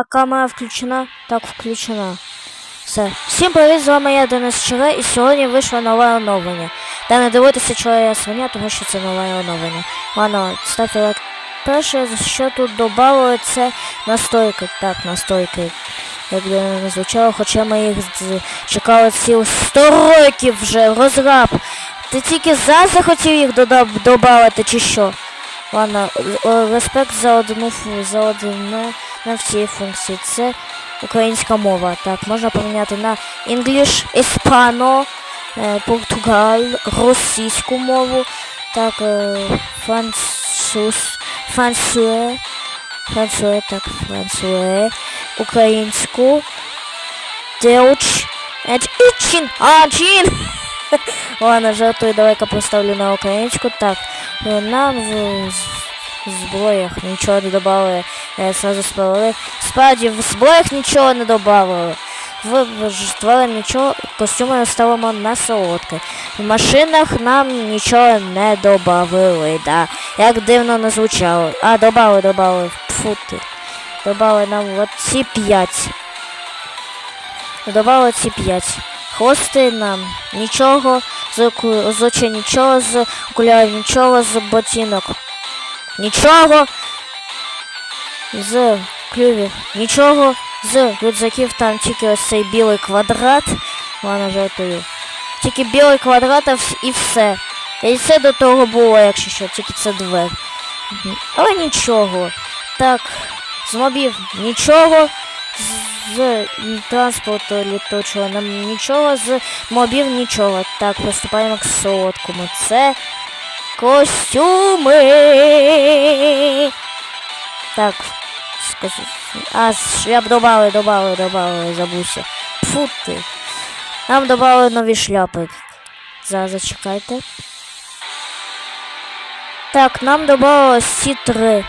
А камера включена? Так, включена. Все. Всім привіт, з вами я Денис Чере, і сьогодні вийшло нове оновлення. Та не дивитися, чого я свиня, тому що це нове оновлення. Ладно, ставте лайк. Перше, що тут додали, це настойки. Так, настойки. Як би не звучало, хоча ми їх чекали ці 100 років вже, розраб. Ти тільки зараз захотів їх дода- додати чи що? Ладно, е, респект за одну за одне на всі функції. Це українська мова. Так, можна поміняти на English, Іспано, е, Португал, російську мову, так, е, француз, француе, француе, так, француе, українську, Еч, Ічин, а! Ладно, жартую, давай-ка поставлю на українську. Так, е, нам в з- зброях нічого не додали. Я сразу спалили. Справді, в зброях нічого не додали. В, нічого, костюми ставимо на солодке. В машинах нам нічого не додавали, да. Як дивно не звучало. А, додали, додали. Фу ти. Додали нам от ці п'ять. Додали ці п'ять. Хвости нам нічого, з, з очей нічого, з окулярів нічого, з ботинок нічого, з клювів нічого, з рюкзаків там тільки ось цей білий квадрат. Ладно, жартую. Тільки білий квадрат і все. І це до того було, якщо що, тільки це двері. Мгм. Але нічого. Так, з мобів нічого. З транспорту літочого нам нічого, з мобів нічого. Так, приступаємо к солодкому. Це костюми. Так, скажу. А, шляп добавили, добавили, добавили, забувся. Фу ти. Нам добавили нові шляпи. Зараз зачекайте. Так, нам добавили ці три.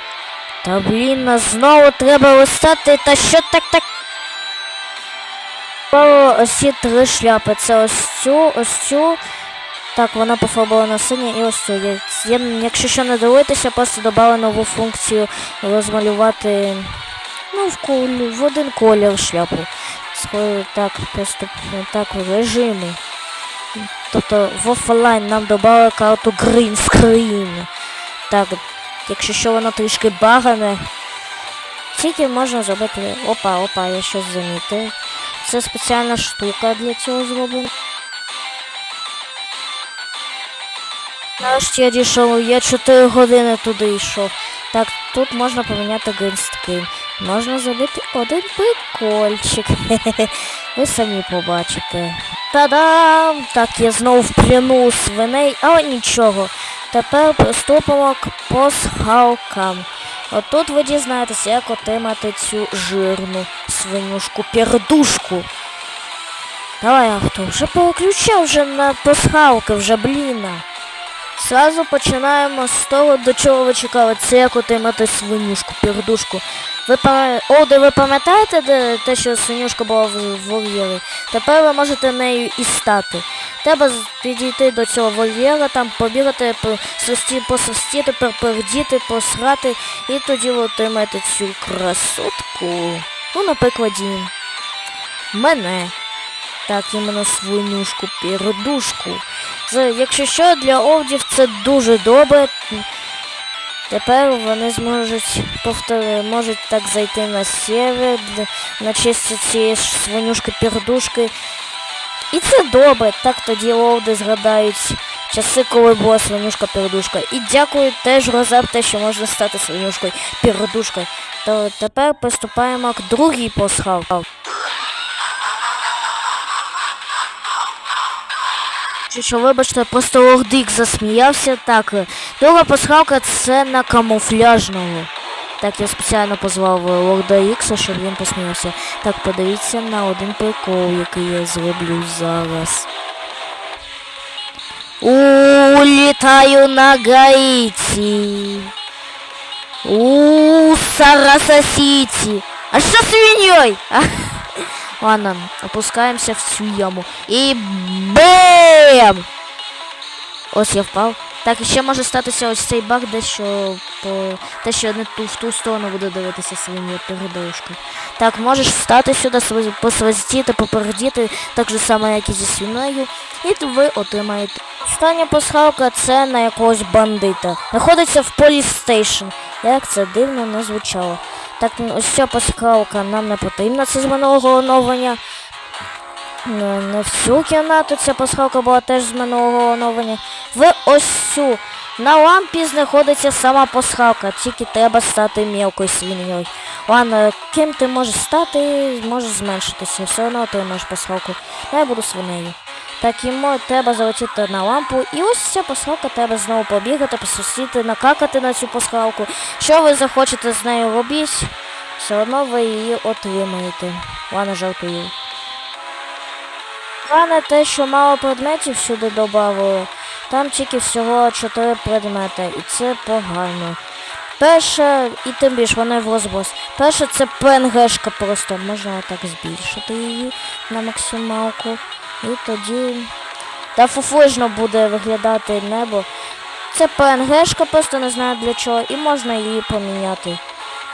Та блін, нас знову треба листати. Та що так так? Добавили ці три шляпи. Це ось цю, ось цю. Так, вона пофарбована синя і ось. Я, я, якщо що не дивитися, просто додали нову функцію розмалювати ну, в, куль, в один колір шляпу. Так, просто так, в режимі. Тобто в офлайн нам додали карту Green Screen. Так, якщо що воно трішки багане, тільки можна зробити. Опа, опа, я щось замітив. Це спеціальна штука для цього зроблена. Нарешті я дійшов, я 4 години туди йшов. Так, тут можна поміняти грінскрін. Можна зробити один прикольчик. Ви самі побачите. Та-дам! Так, я знову в плену свиней, але нічого. Тепер приступимо к пасхалкам. Отут ви дізнаєтеся, як отримати цю жирну свинюшку пердушку. Давай, авто, вже переключав вже на пасхалки, вже бліна. Сразу починаємо з того, до чого ви чекали. Це як отримати свинюшку, пердушку. Ви пам'я- О, ви пам'ятаєте, де те, що свинюшка була в вольєрі? Тепер ви можете нею і стати. Треба підійти до цього вольєра, там побігати, по- свисті, посвистіти, пердіти, посрати, і тоді ви отримаєте цю красотку. Ну, наприклад, мене. Так, іменно свинюшку, пердушку. Це, якщо що, для овдів це дуже добре. Тепер вони зможуть повтори, можуть так зайти на север, для- на честь цієї свинюшки пердушки. І це добре, так тоді овди згадають часи, коли була свинюшка пердушка. І дякую теж Розапте, що можна стати свинюшкою пердушкою. То тепер приступаємо к другій пасхалці. Що, вибачте, просто Лордик засміявся. Так, е, друга пасхалка це на камуфляжного. Так, я спеціально позвав е, Лорда Ікса, щоб він посміявся. Так, подивіться на один прикол, який я зроблю зараз. Улітаю на Гаїті. У Сараса Сіті. А що з свиньою? Ладно, опускаємося в цю яму. І бем! Ось я впав. Так, ще може статися ось цей баг, дещо по те, що не ту в ту сторону буде дивитися свині передовушка. Так, можеш встати сюди, сви- посвистіти, попередіти, так же само, як і зі свиною, і ви отримаєте. Остання пасхалка це на якогось бандита. Знаходиться в полістейшн. Як це дивно не звучало. Так, ну, ось ця пасхалка нам не потрібна, це з минулого оновлення. Не, не всю кімнату ця пасхалка була теж з минулого оновлення. В ось цю. На лампі знаходиться сама пасхалка, тільки треба стати мілкою свиньою. Ладно, ким ти можеш стати, можеш зменшитися, все одно отримаєш пасхалку. Ну, я буду свинею. Так, йому треба залетіти на лампу, і ось ця пасхалка треба знову побігати, посусіти, накакати на цю пасхалку. Що ви захочете з нею робіть, все одно ви її отримаєте. Ладно, жартую. Погане те, що мало предметів сюди додали. Там тільки всього 4 предмети, і це погано. Перше, і тим більше вони в розброс. Перше це ПНГшка просто. Можна так збільшити її на максималку. І тоді. Та фуфлижно буде виглядати небо. Це ПНГшка, просто не знаю для чого, і можна її поміняти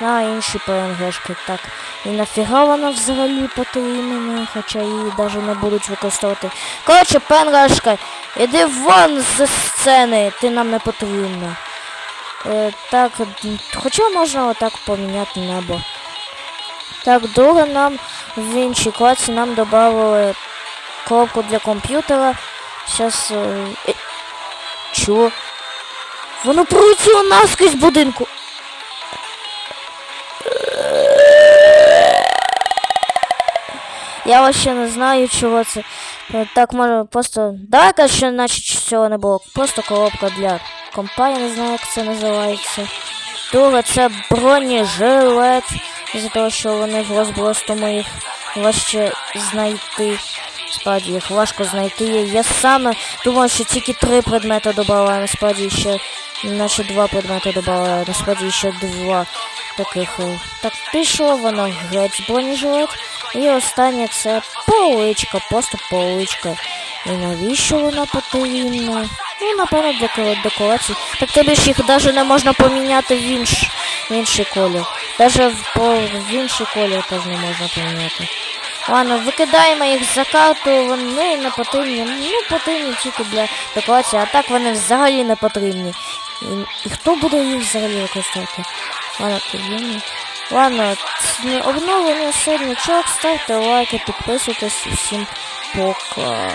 на інші ПНГшки. Так. І нафіга вона взагалі потрібна, хоча її навіть не будуть використовувати. Коротше, ПНГшка, іди вон з сцени, ти нам не потрібна. Е, так, хоча можна отак поміняти небо. Так, друге нам в іншій класі нам додали коробку для комп'ютера. Зараз. Е, е, чого? Воно пролетіло наскрізь будинку. Я вообще не знаю, чого це. Е, Так, може, просто. Давай ще наче цього не було. Просто коробка для компа, я не знаю, як це називається. Друге, це бронежилет. Із-за того, що вони в розброс, тому їх важче знайти. Справді їх важко знайти. Я саме думав, що тільки три предмети додала, а насправді ще наче два предмети додала, а насправді ще два таких. е. Так, пішло воно геть бронежилет. І останнє це поличка, просто поличка. І навіщо вона потрібна? Ну, напевно, для ко- декорацій. Так тобі ж їх навіть не можна поміняти в, інш, в інший колір. Навіть в, в інший колір теж не можна поміняти. Ладно, викидаємо їх за карту, вони не потрібні. Ну, потрібні тільки для декорації, а так вони взагалі не потрібні. І, і хто буде їх взагалі використовувати? Ладно, тоді. Ладно, обновлення середнячок, ставте лайки, підписуйтесь, всім пока.